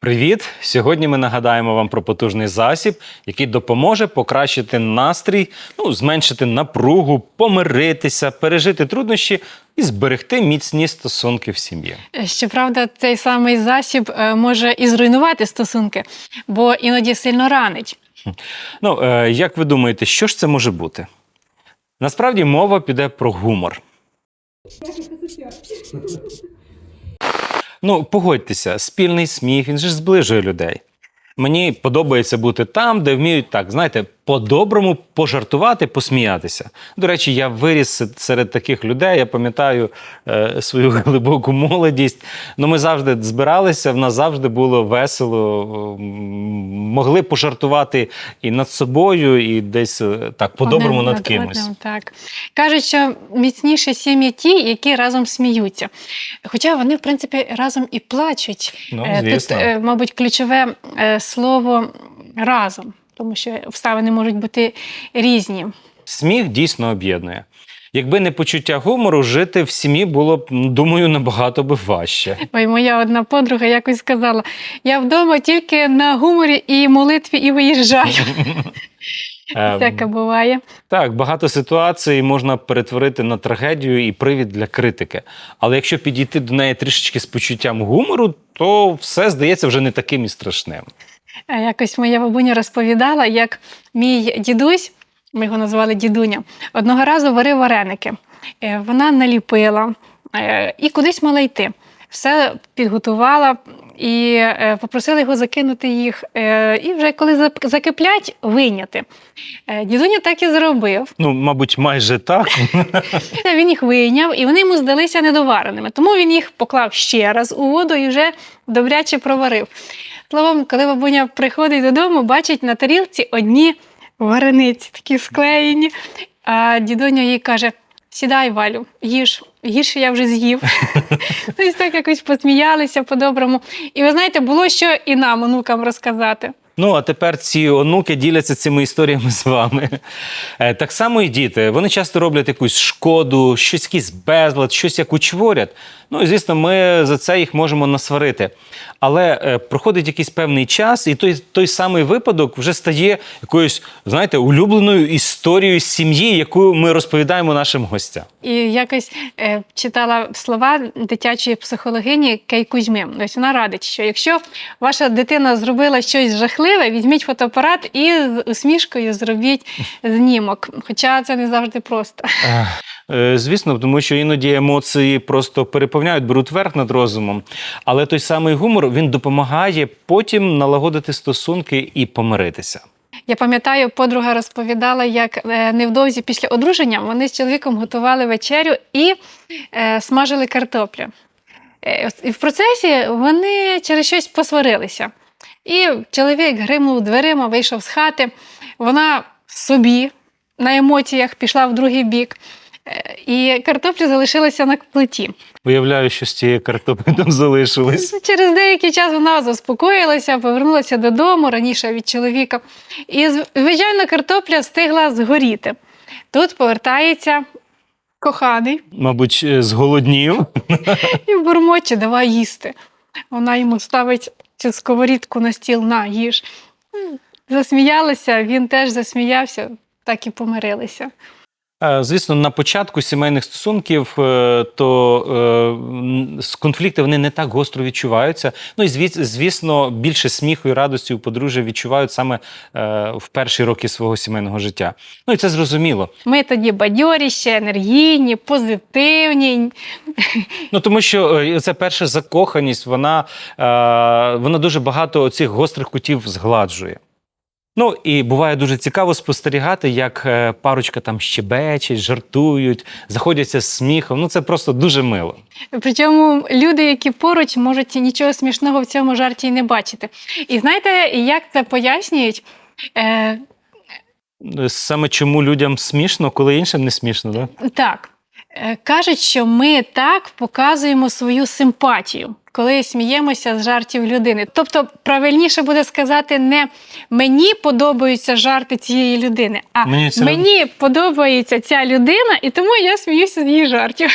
Привіт! Сьогодні ми нагадаємо вам про потужний засіб, який допоможе покращити настрій, ну, зменшити напругу, помиритися, пережити труднощі і зберегти міцні стосунки в сім'ї. Щоправда, цей самий засіб е, може і зруйнувати стосунки, бо іноді сильно ранить. Ну, е, як ви думаєте, що ж це може бути? Насправді мова піде про гумор. Ну, погодьтеся, спільний сміх, він же зближує людей. Мені подобається бути там, де вміють так, знаєте, по-доброму пожартувати, посміятися. До речі, я виріс серед таких людей. Я пам'ятаю е, свою глибоку молодість. Ну, ми завжди збиралися, в нас завжди було весело. Могли пожартувати і над собою, і десь е, так по-доброму Одним над кимось. одним, так. Кажуть, що міцніші сім'ї ті, які разом сміються. Хоча вони, в принципі, разом і плачуть. Ну, Е. Тут, е, мабуть, ключове слово разом, тому що обставини можуть бути різні. Сміх дійсно об'єднує. Якби не почуття гумору, жити в сім'ї було б, думаю, набагато би важче. Ой, моя одна подруга якось сказала: я вдома тільки на гуморі і молитві і виїжджаю. Е, Всяке буває. Так, багато ситуацій можна перетворити на трагедію і привід для критики. Але якщо підійти до неї трішечки з почуттям гумору, то все здається вже не таким і страшним. А Якось моя бабуня розповідала, як мій дідусь, ми його назвали дідуня, одного разу варив вареники. Е, Вона наліпила е, і кудись мала йти. Все підготувала і е, попросила його закинути їх. е, І вже коли закиплять, вийняти. Е, Дідуня так і зробив. Ну, мабуть, майже так. Він їх вийняв, і вони йому здалися недовареними. Тому він їх поклав ще раз у воду і вже добряче проварив. Словом, коли бабуня приходить додому, бачить на тарілці одні варениці, такі склеєні. А дідуня їй каже: Сідай, Валю, їж, гірше я вже з'їв. Тобто так якось посміялися по-доброму. І ви знаєте, було що і нам, онукам, розказати. Ну, а тепер ці онуки діляться цими історіями з вами. Е, Так само і діти. Вони часто роблять якусь шкоду, щось якийсь безлад, щось як учворять. Ну і звісно, ми за це їх можемо насварити. Але е, проходить якийсь певний час, і той, той самий випадок вже стає якоюсь, знаєте, улюбленою історією сім'ї, яку ми розповідаємо нашим гостям. І якось е, читала слова дитячої психологині Кей Кузьми. Ось вона радить, що якщо ваша дитина зробила щось жахливе, візьміть фотоапарат і з усмішкою зробіть знімок. Хоча це не завжди просто. Е, Звісно, тому що іноді емоції просто переповняють, беруть верх над розумом. Але той самий гумор він допомагає потім налагодити стосунки і помиритися. Я пам'ятаю, подруга розповідала, як е, невдовзі після одруження вони з чоловіком готували вечерю і е, смажили картоплю. І в процесі вони через щось посварилися. І чоловік гримнув дверима, вийшов з хати. Вона собі на емоціях пішла в другий бік. Е, І картопля залишилася на плиті. Виявляю, що з цієї картоплі там залишилось. Через деякий час вона заспокоїлася, повернулася додому раніше від чоловіка. І, звичайно, картопля встигла згоріти. Тут повертається коханий Мабуть, е, зголоднів. і бурмоче, давай їсти. Вона йому ставить цю сковорідку на стіл на їж. Засміялися, він теж засміявся, так і помирилися. Е, Звісно, на початку сімейних стосунків е, то е, конфлікти вони не так гостро відчуваються. Ну і звіс- звісно, більше сміху і радості у подружжя відчувають саме в перші роки свого сімейного життя. Ну і це зрозуміло. Ми тоді бадьоріші, енергійні, позитивні. Ну тому що це перша закоханість, вона, вона дуже багато цих гострих кутів згладжує. Ну і буває дуже цікаво спостерігати, як е, парочка там щебечуть, жартують, заходяться з сміхом. Ну це просто дуже мило. Причому люди, які поруч, можуть нічого смішного в цьому жарті не бачити. І знаєте, як це пояснюють? Е, Саме чому людям смішно, коли іншим не смішно, да? так, е, кажуть, що ми так показуємо свою симпатію, коли сміємося з жартів людини. Тобто, правильніше буде сказати не мені подобаються жарти цієї людини, а Мені мені, подобається ця людина, і тому я сміюся з її жартів.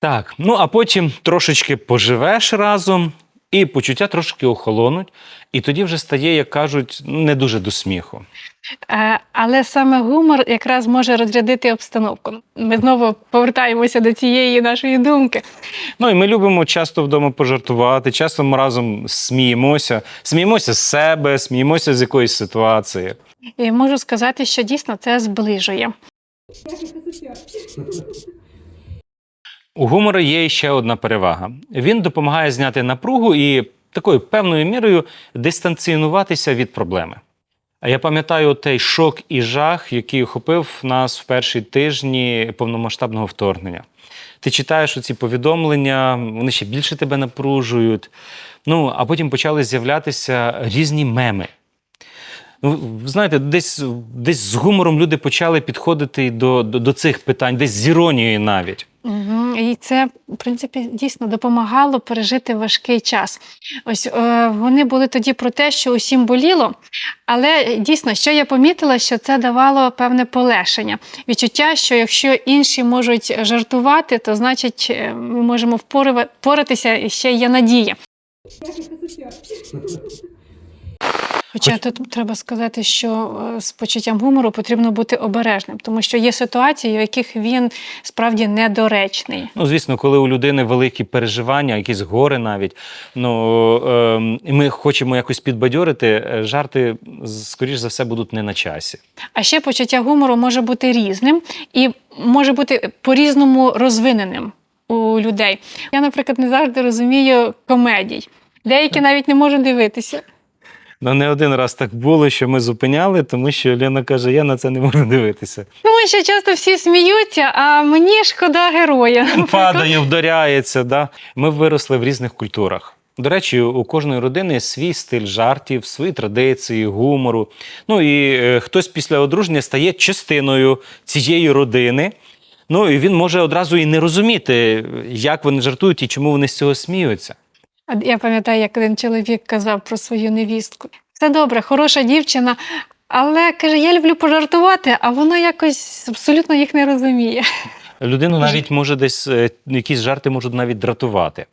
Так, ну а потім трошечки поживеш разом, і почуття трошки охолонуть, і тоді вже стає, як кажуть, не дуже до сміху. Е, Але саме гумор якраз може розрядити обстановку. Ми знову повертаємося до цієї нашої думки. Ну і ми любимо часто вдома пожартувати, часто ми разом сміємося, сміємося з себе, сміємося з якоїсь ситуації. І можу сказати, що дійсно це зближує. У гумора є ще одна перевага. Він допомагає зняти напругу і такою певною мірою дистанціонуватися від проблеми. Я пам'ятаю той шок і жах, який охопив нас в перші тижні повномасштабного вторгнення. Ти читаєш оці повідомлення, вони ще більше тебе напружують. Ну, а потім почали з'являтися різні меми. Ну, знаєте, десь, десь з гумором люди почали підходити до, до, до цих питань, десь з іронією навіть. Угу. І це, в принципі, дійсно допомагало пережити важкий час. Ось е, вони були тоді про те, що усім боліло, але дійсно, що я помітила, що це давало певне полегшення. Відчуття, що якщо інші можуть жартувати, то значить е, ми можемо впоратися і ще є надія. Хоча тут треба сказати, що е, з почуттям гумору потрібно бути обережним, тому що є ситуації, в яких він справді недоречний. Ну, звісно, коли у людини великі переживання, якісь гори навіть, ну е, і ми хочемо якось підбадьорити, е, жарти, скоріш за все, будуть не на часі. А ще почуття гумору може бути різним і може бути по-різному розвиненим у людей. Я, наприклад, не завжди розумію комедій. Деякі навіть не можуть дивитися. Ну, не один раз так було, що ми зупиняли, тому що Лена каже: я на це не можу дивитися. Тому що часто всі сміються, а мені шкода героя. Падає, вдаряється. Да? Ми виросли в різних культурах. До речі, у кожної родини свій стиль жартів, свої традиції, гумору. Ну і е, хтось після одруження стає частиною цієї родини. Ну і він може одразу і не розуміти, як вони жартують і чому вони з цього сміються. Я пам'ятаю, як один чоловік казав про свою невістку. Все добре, хороша дівчина, але каже, я люблю пожартувати, а вона якось абсолютно їх не розуміє. Людину навіть може десь е, якісь жарти можуть навіть дратувати.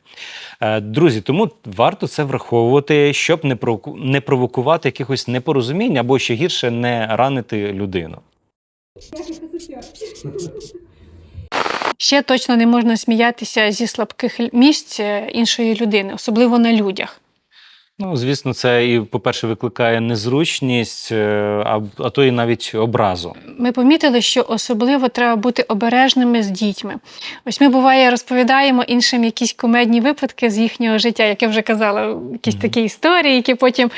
Е, Друзі, тому варто це враховувати, щоб не не провокувати якихось непорозумінь або ще гірше не ранити людину. Ще точно не можна сміятися зі слабких місць е, іншої людини, особливо на людях. Ну, звісно, це і, по-перше, викликає незручність, е, а, а то і навіть образу. Ми помітили, що особливо треба бути обережними з дітьми. Ось ми буває розповідаємо іншим якісь комедні випадки з їхнього життя, як я вже казала, якісь Мгм. такі історії, які потім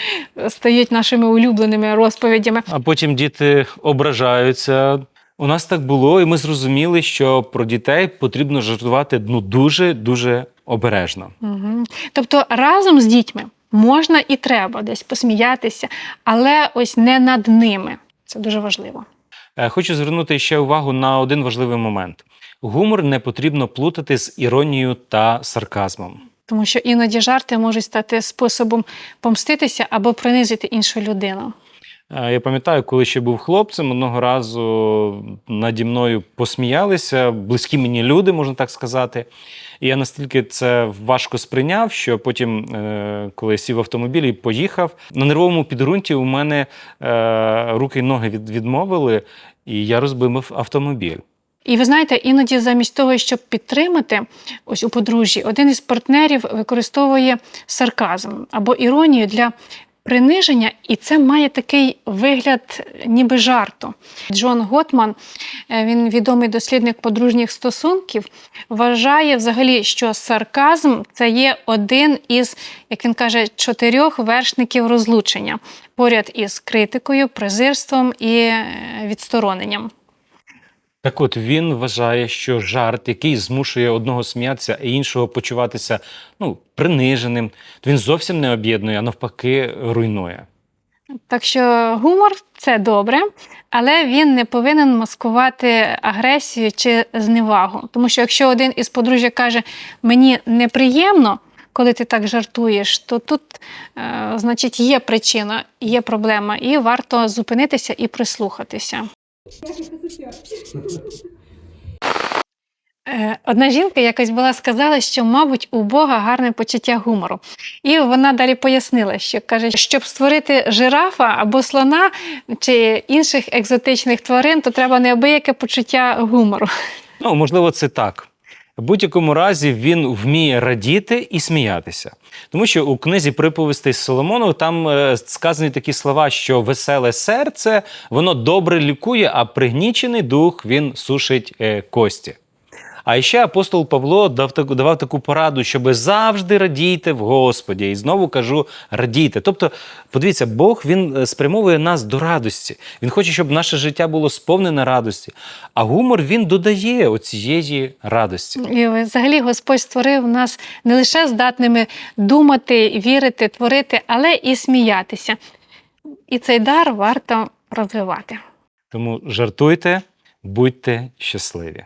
стають нашими улюбленими розповідями. А потім діти ображаються. У нас так було, і ми зрозуміли, що про дітей потрібно жартувати ну дуже дуже обережно. Угу. Тобто разом з дітьми можна і треба десь посміятися, але ось не над ними. Це дуже важливо. Е, Хочу звернути ще увагу на один важливий момент: гумор не потрібно плутати з іронією та сарказмом. Тому що іноді жарти можуть стати способом помститися або принизити іншу людину. Е, Я пам'ятаю, коли ще був хлопцем, одного разу наді мною посміялися, близькі мені люди, можна так сказати. І я настільки це важко сприйняв, що потім, е, коли сів в автомобіль і поїхав, на нервовому підґрунті у мене е, руки й ноги відмовили, і я розбив автомобіль. І ви знаєте, іноді замість того, щоб підтримати ось у подружжі, один із партнерів використовує сарказм або іронію для приниження, і це має такий вигляд, ніби жарту. Джон Готман, е, він відомий дослідник подружніх стосунків, вважає взагалі, що сарказм це є один із, як він каже, чотирьох вершників розлучення поряд із критикою, презирством і е, відстороненням. Так от він вважає, що жарт, який змушує одного сміятися, а іншого почуватися ну, приниженим, то він зовсім не об'єднує, а навпаки, руйнує. Так що гумор це добре, але він не повинен маскувати агресію чи зневагу. Тому що якщо один із подружжя каже, мені неприємно, коли ти так жартуєш, то тут, е, значить, є причина, є проблема, і варто зупинитися і прислухатися. Е, Одна жінка якось була сказала, що, мабуть, у Бога гарне почуття гумору. І вона далі пояснила, що каже, щоб створити жирафа або слона чи інших екзотичних тварин, то треба неабияке почуття гумору. Ну, можливо, це так. В будь-якому разі він вміє радіти і сміятися. Тому що у книзі приповістей Соломону там е, сказані такі слова, що веселе серце воно добре лікує, а пригнічений дух він сушить е, кості. А ще апостол Павло дав таку, давав таку пораду, щоб завжди радійте в Господі. І знову кажу, радійте. Тобто, подивіться, Бог він е, спрямовує нас до радості. Він хоче, щоб наше життя було сповнене радості. А гумор він додає оцієї радості. І взагалі Господь створив нас не лише здатними думати, вірити, творити, але і сміятися. І цей дар варто розвивати. Тому жартуйте, будьте щасливі.